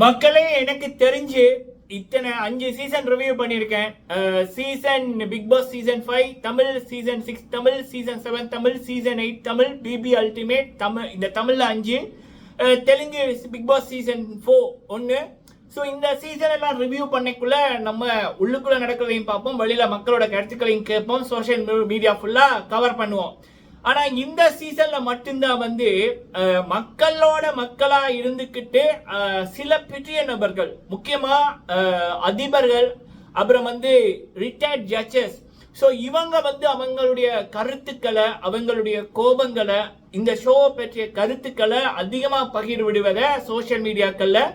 மக்களே எனக்கு தெரிஞ்சு இத்தனை அஞ்சு சீசன் ரிவ்யூ பண்ணியிருக்கேன். Season Bigg Boss season five Tamil season six Tamil season seven Tamil season eight Tamil BB ultimate Tamil இந்த தமிழ்ல அஞ்சு. Telugu Bigg Boss season four ஒன்று ஸோ இந்த சீசன் எல்லாம் ரிவ்யூ பண்ணக்குள்ள நம்ம உள்ளுக்குள்ள நடக்கிறதையும் பார்ப்போம் வெளியில மக்களோட கருத்துக்களையும் கேட்போம் சோஷியல் மீடியா ஃபுல்லாக கவர் பண்ணுவோம். ஆனா இந்த சீசன்ல மட்டும்தான் வந்து மக்களோட மக்களா இருந்துக்கிட்டு சில பெரிய நபர்கள் முக்கியமா அதிபர்கள் அப்புறம் வந்து ரிட்டையர்ட் ஜட்ஜஸ் ஸோ இவங்க வந்து அவங்களுடைய கருத்துக்களை அவங்களுடைய கோபங்களை இந்த ஷோ பற்றிய கருத்துக்களை அதிகமாக பகிர் விடுவதை சோஷியல் மீடியாக்களில்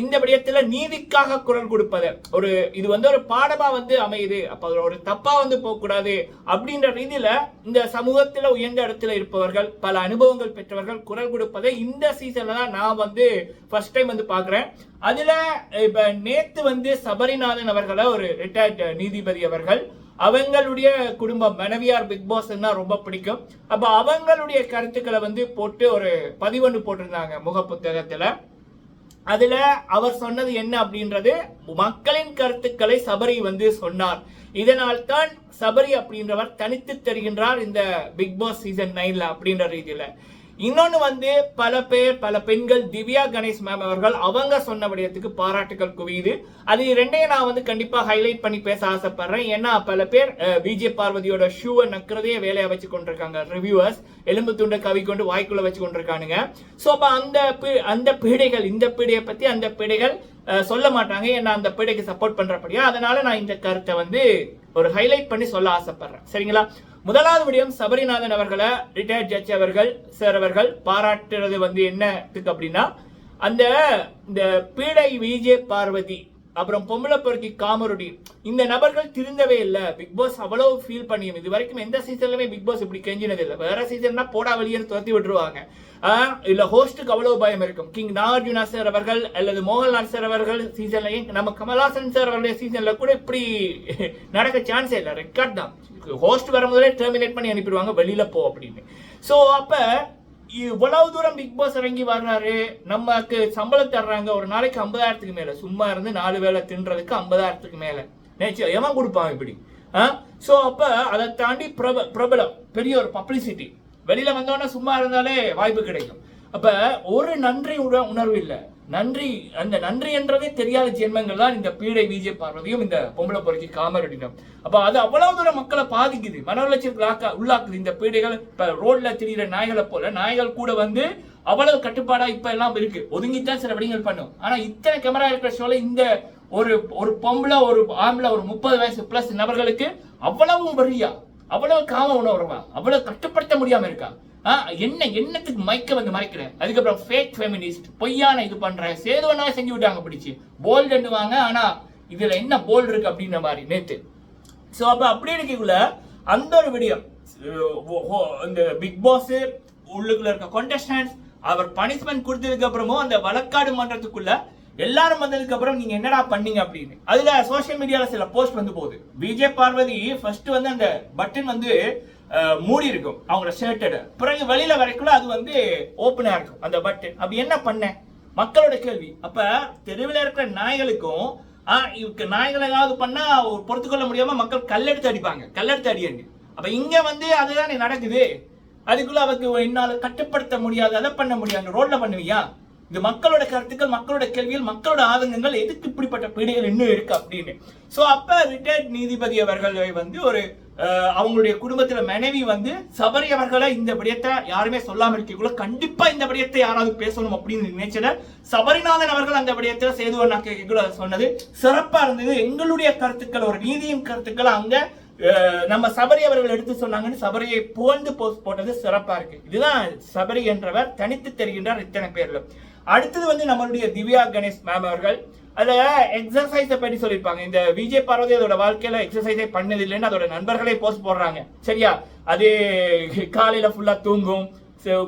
இந்த விடயத்துல நீதிக்காக குரல் கொடுப்பது. ஒரு இது வந்து ஒரு பாடமா வந்து அமையுது. அப்ப ஒரு தப்பா வந்து போகக்கூடாது அப்படின்ற ரீதியில இந்த சமூகத்துல உயர்ந்த இடத்துல இருப்பவர்கள் பல அனுபவங்கள் பெற்றவர்கள் குரல் கொடுப்பதை இந்த சீசன்ல தான் நான் வந்து ஃபர்ஸ்ட் டைம் வந்து பாக்குறேன் அதுல இப்ப நேத்து வந்து சபரிநாதன் அவர்களை ஒரு ரிட்டையர்ட் நீதிபதி அவர்கள் அவங்களுடைய குடும்பம் மனைவியார் பிக் பாஸ்னா ரொம்ப பிடிக்கும். அப்ப அவங்களுடைய கருத்துக்களை வந்து போட்டு ஒரு பதிவொன்று போட்டிருந்தாங்க முக புத்தகத்துல அதுல அவர் சொன்னது என்ன அப்படின்றது மக்களின் கருத்துக்களை சபரி வந்து சொன்னார். இதனால் தான் சபரி அப்படின்றவர் தனித்து தெரிகின்றார் இந்த பிக் பாஸ் சீசன் நைன்ல அப்படின்ற ரீதியில. இன்னொன்னு வந்து பல பேர் பல பெண்கள் திவ்யா கணேஷ் மேம் அவர்கள் அவங்க சொன்ன விடயத்துக்கு பாராட்டுகள் குவியுது. அது ரெண்டையும் நான் வந்து கண்டிப்பாக ஹைலைட் பண்ணி பேச ஆசைப்படுறேன். ஏன்னா பல பேர் விஜய் பார்வதியோட ஷூவை நக்கிறதே வேலையை வச்சு கொண்டிருக்காங்க. ரிவ்யூவர்ஸ் எலும்பு துண்டை கவி கொண்டு வாய்க்குள்ள வச்சு கொண்டிருக்கானுங்க. ஸோ அப்போ அந்த அந்த பீடைகள் இந்த பீடையை பற்றி அந்த பீடைகள் சொல்ல மாட்டாங்க. ஏன்னா அந்த பீடைக்கு சப்போர்ட் பண்றபடியா. அதனால நான் இந்த கருத்தை வந்து ஒரு ஹைலைட் பண்ணி சொல்ல ஆசைப்படுறேன். சரிங்களா? முதலாவது விடயம் சபரிநாதன் அவர்களை ரிட்டையர்ட் ஜட்ஜ் அவர்கள் சார் அவர்கள் பாராட்டுறது வந்து என்னத்துக்கு அப்படின்னா அந்த இந்த பீடை விஜே பார்வதி அப்புறம் பொம்பளை பொறுக்கி காமருடி. இந்த நபர்கள் திருந்தவே இல்லை. பிக் பாஸ் அவ்வளவு ஃபீல் பண்ணியும். இது வரைக்கும் எந்த சீசன்லயுமே பிக் பாஸ் இப்படி கெஞ்சினது இல்லை. வேற சீசன்னா போடா வெளியே துரத்தி விட்டுருவாங்க. ஆஹ் இல்ல ஹோஸ்ட்டுக்கு அவ்வளவு பயம் இருக்கும். கிங் நாகார்ஜுனா சார் அவர்கள் அல்லது மோகன்லால் சார் அவர்கள் சீசன்லயும் நம்ம கமல்ஹாசன் சார் அவருடைய சீசன்ல கூட இப்படி நடக்க சான்ஸே இல்லை. ரெக்கார்ட் தான். ஹோஸ்ட் வரும்போதே டெர்மினேட் பண்ணி அனுப்பிடுவாங்க. வெளியில போ அப்படின்னு. ஸோ அப்போ இவ்வளவு தூரம் பிக் பாஸ் இறங்கி வர்றாரு. நமக்கு சம்பளம் தர்றாங்க. ஒரு நாளைக்கு ஐம்பதாயிரத்துக்கு மேல. சும்மா இருந்து நாலு வேளை தின்றதுக்கு ஐம்பதாயிரத்துக்கு மேல. நேச்சு எவன் கொடுப்பான் இப்படி? ஸோ அப்ப அதை தாண்டி பிரப பிரபலம் பெரிய ஒரு பப்ளிசிட்டி வெளியில வந்தோடனே சும்மா இருந்தாலே வாய்ப்பு கிடைக்கும். அப்ப ஒரு நன்றி உணர்வு இல்லை. நன்றி அந்த நன்றி என்றதே தெரியாத ஜென்மங்கள் தான் இந்த பீடை விஜய் பார்வதியும் இந்த பொம்பளை புரட்சி காமரடினம். அப்போ அது அவ்வளவு தூரம் மக்களை பாதிக்குது. மன உளைச்சலுக்கு ஆக்கா உள்ளாக்குது இந்த பீடைகள். இப்ப ரோட்ல திரியிற நாய்களை போல நாய்கள் கூட வந்து அவ்வளவு கட்டுப்பாடா இப்ப எல்லாம் இருக்கு. ஒதுங்கித்தான் சில விடங்கள் பண்ணும். ஆனா இத்தனை கேமரா இருக்கிற ஷோல இந்த ஒரு ஒரு பொம்பளை ஒரு ஆம்பளை ஒரு முப்பது வயசு பிளஸ் நபர்களுக்கு அவ்வளவும் வரியா? அவ்வளவு காம உணர்வா? அவ்வளவு கட்டுப்படுத்த முடியாம இருக்கா? என்ன என்னத்துக்கு மைக்க வந்து மறைக்கிற? அதுக்கப்புறம் ஃபேக் ஃபெமினிஸ்ட் பொய்யான இது பண்ற சேதுவனா செஞ்சு விட்டாங்க பிடிச்சி. போல்டு வாங்க ஆனா இதுல என்ன போல்டு இருக்கு அப்படின்ற மாதிரி நேத்து. ஸோ அப்போ அப்படி இருக்கக்குள்ள அந்த ஒரு வீடியோ இந்த பிக் பாஸ் உள்ளுக்குள்ள இருக்க கொண்டஸ்டன்ஸ் அவர் பனிஷ்மெண்ட் கொடுத்ததுக்கு அப்புறமும் அந்த வழக்காடு மன்றத்துக்குள்ள எல்லாரும் வந்ததுக்கு அப்புறம் நீங்க என்னடா பண்ணீங்க அப்படின்னு. அதுல சோஷியல் மீடியால சில போஸ்ட் வந்து போகுது. விஜய் பார்வதி ஃபர்ஸ்ட் வந்து அந்த பட்டன் வந்து மூடி இருக்கும். அவங்களோட ஷர்ட்டோட பிறகு வெளியில வரைக்குள்ள அது வந்து ஓப்பனாக இருக்கும். அந்த பட்டு அப்படி என்ன பண்ண? மக்களோட கேள்வி. அப்ப தெருவில் இருக்கிற நாய்களுக்கும் ஆ, இவருக்கு நாய்கள் ஏதாவது பண்ணா பொறுத்துக்கொள்ள முடியாம மக்கள் கல்லெடுத்து அடிப்பாங்க. கல்லெடுத்து அடியங்க. அப்ப இங்க வந்து அதுதானே நடக்குது. அதுக்குள்ள அவருக்கு என்னால் கட்டுப்படுத்த முடியாது அதை பண்ண முடியாது. ரோட்ல பண்ணுவியா? இது மக்களோட கருத்துக்கள் மக்களோட கேள்விகள் மக்களோட ஆதங்கங்கள். எதுக்கு இப்படிப்பட்ட பீடைகள் இன்னும் இருக்கு அப்படின்னு. ஸோ அப்ப ரிட்டையர்ட் நீதிபதி அவர்கள் வந்து ஒரு அவங்களுடைய குடும்பத்துல மனைவி வந்து சபரி அவர்களை இந்த விடயத்தை யாருமே சொல்லாம இருக்கக்குள்ள கண்டிப்பா இந்த விடயத்தை யாராவது பேசணும் அப்படின்னு நினைச்சத சபரிநாதன் அவர்கள் அந்த விடயத்தை சேது சொன்னது. சிறப்பா இருந்தது. எங்களுடைய கருத்துக்கள் ஒரு நீதியின் கருத்துக்கள் அங்க நம்ம சபரி அவர்கள் எடுத்து சொன்னாங்கன்னு சபரியை புகழ்ந்து போஸ்ட் போட்டது சிறப்பா இருக்கு. இதுதான் சபரி என்றவர் தனித்து தெரிகின்றார் இத்தனை பேர்ல. அடுத்தது வந்து நம்மளுடைய திவ்யா கணேஷ் மேம் அவர்கள். அதில் எக்ஸசைஸை பற்றி சொல்லியிருப்பாங்க இந்த விஜய் பார்வதி அதோட வாழ்க்கையில் எக்ஸசைஸே பண்ணது இல்லைன்னு அதோட நண்பர்களே போஸ்ட் போடுறாங்க. சரியா? அது காலையில் ஃபுல்லாக தூங்கும்.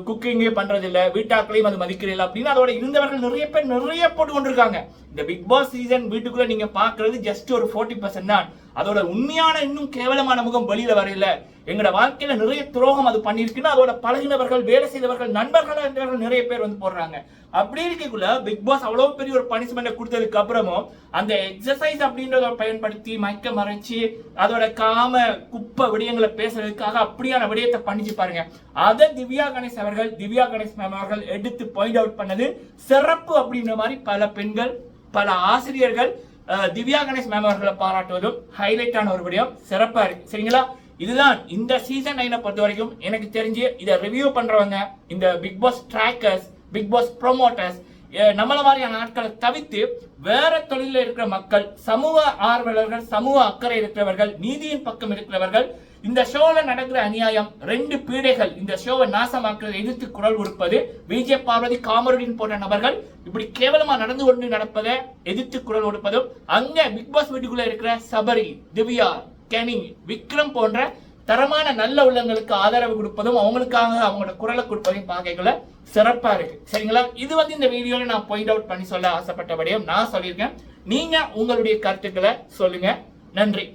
குக்கிங்கே பண்ணுறதில்ல வீட்டாக்களையும் அது மதிக்கிறீங்க அப்படின்னு அதோட இருந்தவர்கள் நிறைய பேர் நிறைய போட்டு கொண்டிருக்காங்க இந்த பிக் பாஸ் சீசன் வீட்டுக்குள்ளே நீங்கள் பார்க்குறது ஜஸ்ட் ஒரு 40% பர்சன்ட் தான். அதோட உண்மையான இன்னும் கேவலமான முகம் வெளியில வரையில எங்களோட வாழ்க்கையில நிறைய துரோகம் அது பண்ணிருக்குன்னு அதோட பழகினவர்கள் வேலை செய்தவர்கள் நண்பர்களாக இருந்தவர்கள் நிறைய பேர் வந்து போடுறாங்க. அப்படி இருக்கக்குள்ள பிக் பாஸ் அவ்வளவு பெரிய ஒரு பனிஷ்மெண்ட் கொடுத்ததுக்கு அப்புறமும் அந்த எக்ஸசைஸ் அப்படின்றத பயன்படுத்தி மயக்க மறைச்சு அதோட காம குப்பை விடயங்களை பேசுறதுக்காக அப்படியான விடயத்தை பண்ணிச்சு பாருங்க. அதை திவ்யா கணேஷ் அவர்கள் திவ்யா கணேஷ் மேம் அவர்கள் எடுத்து பாயிண்ட் அவுட் பண்ணது சிறப்பு அப்படின்ற மாதிரி பல பெண்கள் பல ஆசிரியர்கள் திவ்யா கணேஷ் மேம் அவர்களை பாராட்டுவதும் ஹைலைட்டான ஒரு விடயம் சிறப்பாக இருக்கு. சரிங்களா? இதுதான் இந்த சீசன் நைனை பொறுத்த வரைக்கும் எனக்கு தெரிஞ்சு இதை ரிவ்யூ பண்றவங்க இந்த Bigg Boss trackers Bigg Boss promoters நம்மள மாதிரியான ஆட்களை தவிர்த்து வேற தொழிலில் இருக்கிற மக்கள் சமூக ஆர்வலர்கள் சமூக அக்கறை இருக்கிறவர்கள் நீதியின் பக்கம் இருக்கிறவர்கள் இந்த ஷோல நடக்கிற அநியாயம் ரெண்டு பீடைகள் இந்த ஷோவை நாசமாக்குறதை எதிர்த்து குரல் கொடுப்பது விஜய் பார்வதி காமருடின் போன்ற நபர்கள் இப்படி கேவலமா நடந்து கொண்டு நடப்பதை எதிர்த்து குரல் கொடுப்பதும் அங்க பிக் பாஸ் வீட்டுக்குள்ள இருக்கிற சபரி திவ்யா கெனி விக்ரம் போன்ற தரமான நல்ல உள்ளங்களுக்கு ஆதரவு கொடுப்பதும் அவங்களுக்காக அவங்களோட குரலை கொடுப்பதையும் பார்க்கல சிறப்பா இருக்கு. சரிங்களா? இது வந்து இந்த வீடியோல நான் பாயிண்ட் அவுட் பண்ணி சொல்ல ஆசைப்பட்டபடியும் நான் சொல்லியிருக்கேன். நீங்க உங்களுடைய கருத்துக்களை சொல்லுங்க. நன்றி.